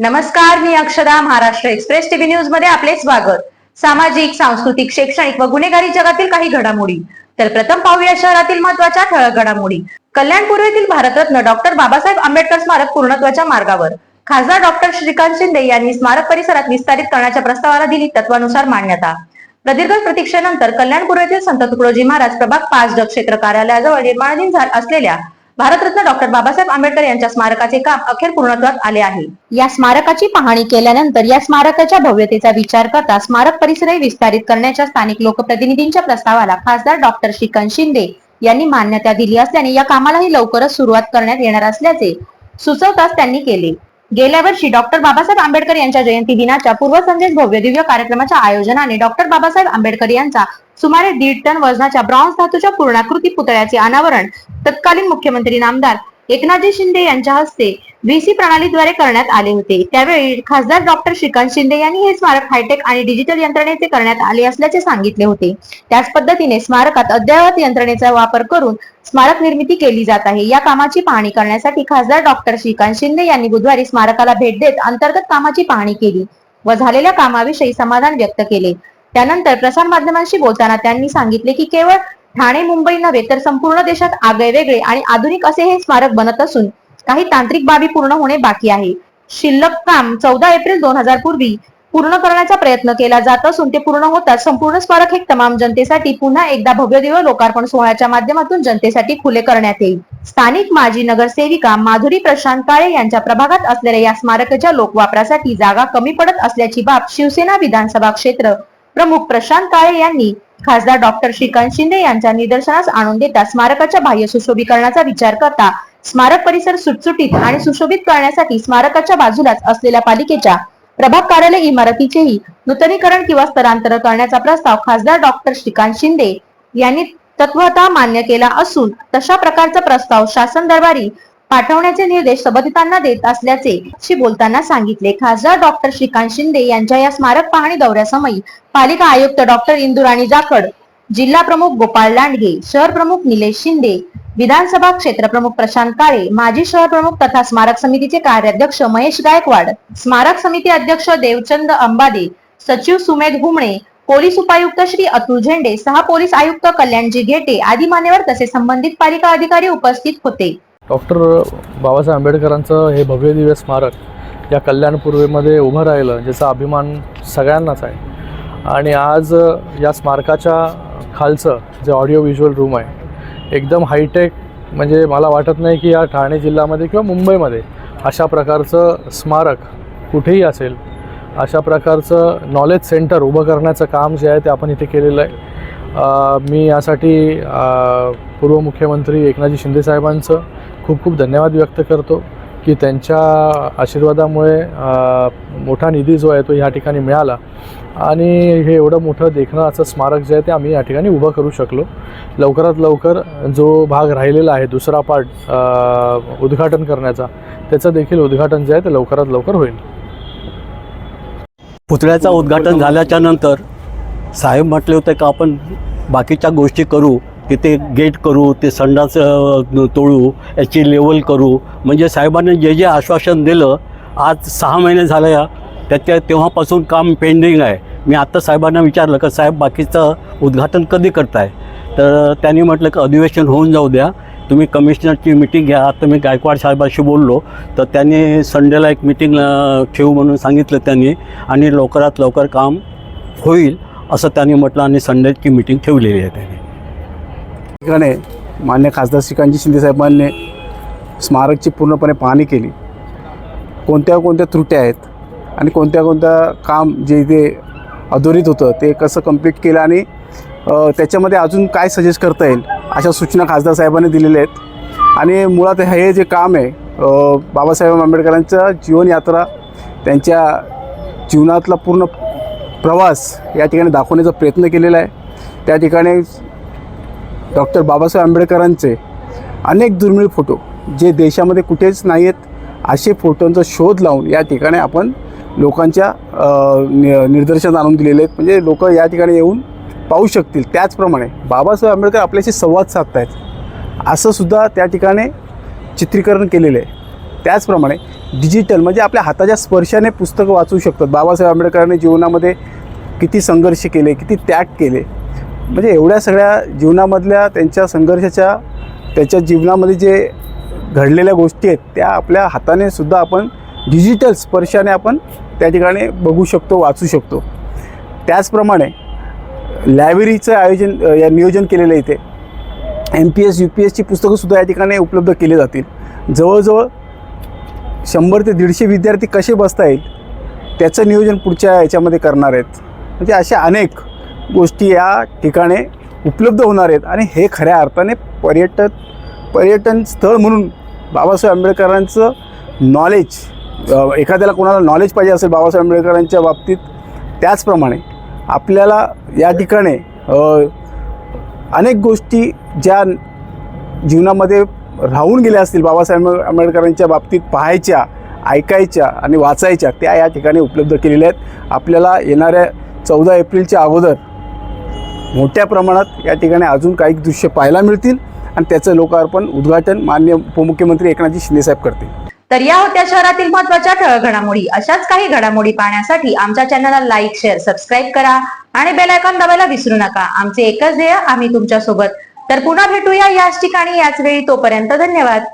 नमस्कार मी अक्षदा Maharashtra express TV न्यूजमध्ये आपले स्वागत. सामाजिक सांस्कृतिक शैक्षणिक व गुन्हेगारी जगातील काही घडामोडी. तर प्रथम पाहूया शहरातील महत्त्वाच्या ठळक घडामोडी. कल्याण पूर्वेतील भारतरत्न डॉक्टर बाबासाहेब आंबेडकर स्मारक पूर्णत्वाच्या मार्गावर. खासदार डॉक्टर श्रीकांत शिंदे यांनी स्मारक परिसरात विस्तारित करण्याच्या प्रस्तावाला दिली तत्वानुसार मान्यता. प्रदीर्घ प्रतीक्षेनंतर कल्याणपूर येथील संत तुकडोजी महाराज प्रभाग पाच क्षेत्र कार्यालयाजवळ निर्माणाधीन असलेल्या भारतरत्न डॉक्टर बाबासाहेब आंबेडकर यांच्या स्मारकाचे काम अखेर पूर्णत्वात आले आहे. या स्मारकाची पाहणी केल्यानंतर या स्मारकाच्या भव्यतेचा विचार करता स्मारक परिसरही विस्तारित करण्याच्या स्थानिक लोकप्रतिनिधींच्या प्रस्तावाला खासदार डॉक्टर श्रीकांत शिंदे यांनी मान्यता दिली असल्याने या कामालाही लवकरच सुरुवात करण्यात येणार असल्याचे सुचवताच त्यांनी केले. गेल्या वर्षी डॉक्टर बाबासाहेब आंबेडकर यांच्या जयंती दिनाच्या पूर्वसंध्येस भव्य दिव्य कार्यक्रमाच्या आयोजनाने डॉक्टर बाबासाहेब आंबेडकर यांचा सुमारे दीड टन वजनाच्या ब्रॉन्झ धातूच्या पूर्णाकृती पुतळ्याचे अनावरण तत्कालीन मुख्यमंत्री नामदार एकनाथजी शिंदे यांच्या हस्ते व्हीसी प्रणालीद्वारे करण्यात आले होते. त्यावेळी खासदार डॉक्टर श्रीकांत शिंदे यांनी हे स्मारक हायटेक आणि डिजिटल यंत्रणेचे करण्यात आले असल्याचे सांगितले होते. त्याच पद्धतीने स्मारकात अद्ययावत यंत्रणेचा वापर करून स्मारक निर्मिती केली जात आहे. या कामाची पाहणी करण्यासाठी खासदार डॉक्टर श्रीकांत शिंदे यांनी बुधवारी स्मारकाला भेट देत अंतर्गत कामाची पाहणी केली व झालेल्या कामाविषयी समाधान व्यक्त केले. त्यानंतर प्रसार माध्यमांशी बोलताना त्यांनी सांगितले की केवळ ठाणे मुंबई नव्हे तर संपूर्ण देशात आगळेवेगळे आणि आधुनिक असे हे स्मारक बनत असून काही तांत्रिक बाबी पूर्ण होणे बाकी आहे. शिल्लक काम चौदा एप्रिल दोन हजार पूर्वी पूर्ण करण्याचा प्रयत्न केला जात असून ते पूर्ण होताच संपूर्ण स्मारक हे तमाम जनतेसाठी पुन्हा एकदा भव्य दिव्य लोकार्पण सोहळ्याच्या माध्यमातून जनतेसाठी खुले करण्यात येईल. स्थानिक माजी नगरसेविका माधुरी प्रशांत काळे यांच्या प्रभागात असलेल्या या स्मारकाच्या लोकवापरासाठी जागा कमी पडत असल्याची बाब शिवसेना विधानसभा क्षेत्र प्रमुख प्रशांत काळे यांनी खासदार डॉक्टर श्रीकांत शिंदे यांच्या निदर्शनास आणून देता स्मारकाच्या बाह्य सुशोभीकरणाचा विचार करता. स्मारक परिसर सुटसुटीत आणि सुशोभित करण्यासाठी स्मारकाच्या बाजूलाच असलेल्या पालिकेच्या प्रभाग कार्यालय इमारतीचेही नूतनीकरण किंवा स्थलांतर करण्याचा प्रस्ताव खासदार डॉक्टर श्रीकांत शिंदे यांनी तत्वता मान्य केला असून तशा प्रकारचा प्रस्ताव शासन दरबारी पाठवण्याचे निर्देश संबंधितांना देत असल्याचे बोलताना सांगितले. खासदार डॉक्टर श्रीकांत शिंदे यांच्या या स्मारक पाहणी दौऱ्यासमयी पालिका आयुक्त डॉक्टर इंदुराणी जाखड जिल्हा प्रमुख गोपाळ लांडगे शहर प्रमुख निलेश शिंदे विधानसभा क्षेत्र प्रमुख प्रशांत काळे माजी शहर प्रमुख तथा स्मारक समितीचे कार्याध्यक्ष महेश गायकवाड स्मारक समिती अध्यक्ष देवचंद अंबादे सचिव सुमेध घुमणे पोलीस उपायुक्त श्री अतुल झेंडे सहा पोलीस आयुक्त कल्याणजी घेटे आदी मान्यवर तसे संबंधित पालिका अधिकारी उपस्थित होते. डॉक्टर बाबासाहेब आंबेडकरांचं हे भव्य दिव्य स्मारक या कल्याणपूर्वेमध्ये उभं राहिलं ज्याचा अभिमान सगळ्यांनाच आहे. आणि आज या स्मारकाच्या खालचं जे ऑडिओ व्हिज्युअल रूम आहे एकदम हायटेक म्हणजे मला वाटत नाही की या ठाणे जिल्ह्यामध्ये किंवा मुंबईमध्ये अशा प्रकारचं स्मारक कुठेही असेल अशा प्रकारचं नॉलेज सेंटर उभं करण्याचं काम जे आहे ते आपण इथे केलेलं आहे. मी यासाठी पूर्व मुख्यमंत्री एकनाथजी शिंदेसाहेबांचं खूप खूप धन्यवाद व्यक्त करतो की त्यांच्या आशीर्वादामुळे मोठा निधी जो आहे तो ह्या ठिकाणी मिळाला. आणि हे एवढं मोठं देखणं असं स्मारक जे आहे ते आम्ही या ठिकाणी उभं करू शकलो. लवकरात लवकर जो भाग राहिलेला आहे दुसरा पार्ट उद्घाटन करण्याचा त्याचं देखील उद्घाटन जे आहे ते लवकरात लवकर होईल. पुतळ्याचं उद्घाटन झाल्याच्यानंतर साहेब म्हटले होते का आपण बाकीच्या गोष्टी करू? तिथे गेट करू ते संडास तोडू याची लेवल करू. म्हणजे साहेबांनी जे जे आश्वासन दिलं आज सहा महिने झाले या त्याच्या तेव्हापासून काम पेंडिंग आहे. मी आत्ता साहेबांना विचारलं का साहेब बाकीचं उद्घाटन कधी करताय? तर त्यांनी म्हटलं की अधिवेशन होऊन जाऊ द्या. तुम्ही कमिशनरची मिटिंग घ्या. आता मी गायकवाड साहेबाशी बोललो तर त्यांनी संडेला एक मिटिंग ठेवू म्हणून सांगितलं त्यांनी आणि लवकरात लवकर काम होईल असं त्यांनी म्हटलं आणि संडेची मिटिंग ठेवलेली आहे त्यांनी. ठिकाणी मान्य खासदार श्रीकांतजी शिंदे साहेबांनी स्मारकची पूर्णपणे पाहणी केली. कोणत्या कोणत्या त्रुट्या आहेत आणि कोणत्या कोणत्या काम जे इथे अधोरित होतं ते कसं कंप्लीट केलं आणि त्याच्यामध्ये अजून काय सजेस्ट करता येईल अशा सूचना खासदार साहेबांनी दिलेल्या आहेत. आणि मुळात हे जे काम आहे बाबासाहेब आंबेडकरांचं जीवनयात्रा त्यांच्या जीवनातला पूर्ण प्रवास या ठिकाणी दाखवण्याचा प्रयत्न केलेला आहे. त्या ठिकाणी डॉक्टर बाबासाहेब आंबेडकरांचे अनेक दुर्मिळ फोटो जे देशामध्ये कुठेच नाही आहेत असे फोटोंचा शोध लावून या ठिकाणी आपण लोकांच्या अ, निदर्शन आणून दिलेले आहेत. म्हणजे लोक या ठिकाणी येऊन पाहू शकतील. त्याचप्रमाणे बाबासाहेब आंबेडकर आपल्याशी संवाद साधत आहेत त्या ठिकाणी चित्रीकरण केलेलं आहे. त्याचप्रमाणे डिजिटल म्हणजे आपल्या हाताच्या स्पर्शाने पुस्तकं वाचू शकतात. बाबासाहेब आंबेडकरांनी जीवनामध्ये किती संघर्ष केले किती त्याग केले. म्हणजे एवढ्या सगळ्या जीवनामधल्या त्यांच्या संघर्षाच्या त्याच्या जीवनामध्ये जे घडलेल्या गोष्टी आहेत त्या आपल्या हाताने सुद्धा आपण डिजिटल स्पर्शाने आपण त्या ठिकाणी बघू शकतो वाचू शकतो. त्याचप्रमाणे लायब्ररीचं आयोजन या नियोजन केलेलं आहे इथे. M P S U P एसची पुस्तकंसुद्धा या ठिकाणी उपलब्ध केली जातील. जवळजवळ शंभर ते दीडशे विद्यार्थी कसे बसता येईल त्याचं नियोजन पुढच्या याच्यामध्ये करणार आहेत. म्हणजे अशा अनेक गोष्टी या ठिकाणी उपलब्ध होणार आहेत. आणि हे खऱ्या अर्थाने पर्यटन पर्यटन स्थळ म्हणून बाबासाहेब आंबेडकरांचं नॉलेज एखाद्याला कोणाला नॉलेज पाहिजे असेल बाबासाहेब आंबेडकरांच्या बाबतीत त्याचप्रमाणे आपल्याला या ठिकाणी अनेक गोष्टी ज्या जीवनामध्ये राहून गेल्या असतील बाबासाहेब आंबेडकरांच्या बाबतीत पाहायच्या ऐकायच्या आणि वाचायच्या त्या या ठिकाणी उपलब्ध केलेल्या आहेत. आपल्याला येणाऱ्या चौदा एप्रिलच्या अगोदर मोठ्या प्रमाणात या ठिकाणी अजून काही दृश्य पाहायला मिळतील आणि त्याचं लोकार्पण उद्घाटन मान्य उपमुख्यमंत्री एकनाथजी शिंदेसाहेब करतील. तर या होत्या शहरातील महत्त्वाच्या ठळक घडामोडी. अशाच काही घडामोडी पाहण्यासाठी आमच्या चॅनलला लाईक शेअर सबस्क्राईब करा आणि बेल आयकॉन दाबायला विसरू नका. आमचे एकच ध्येय आम्ही तुमच्यासोबत तर पुन्हा भेटूया याच ठिकाणी याच वेळी. तोपर्यंत धन्यवाद.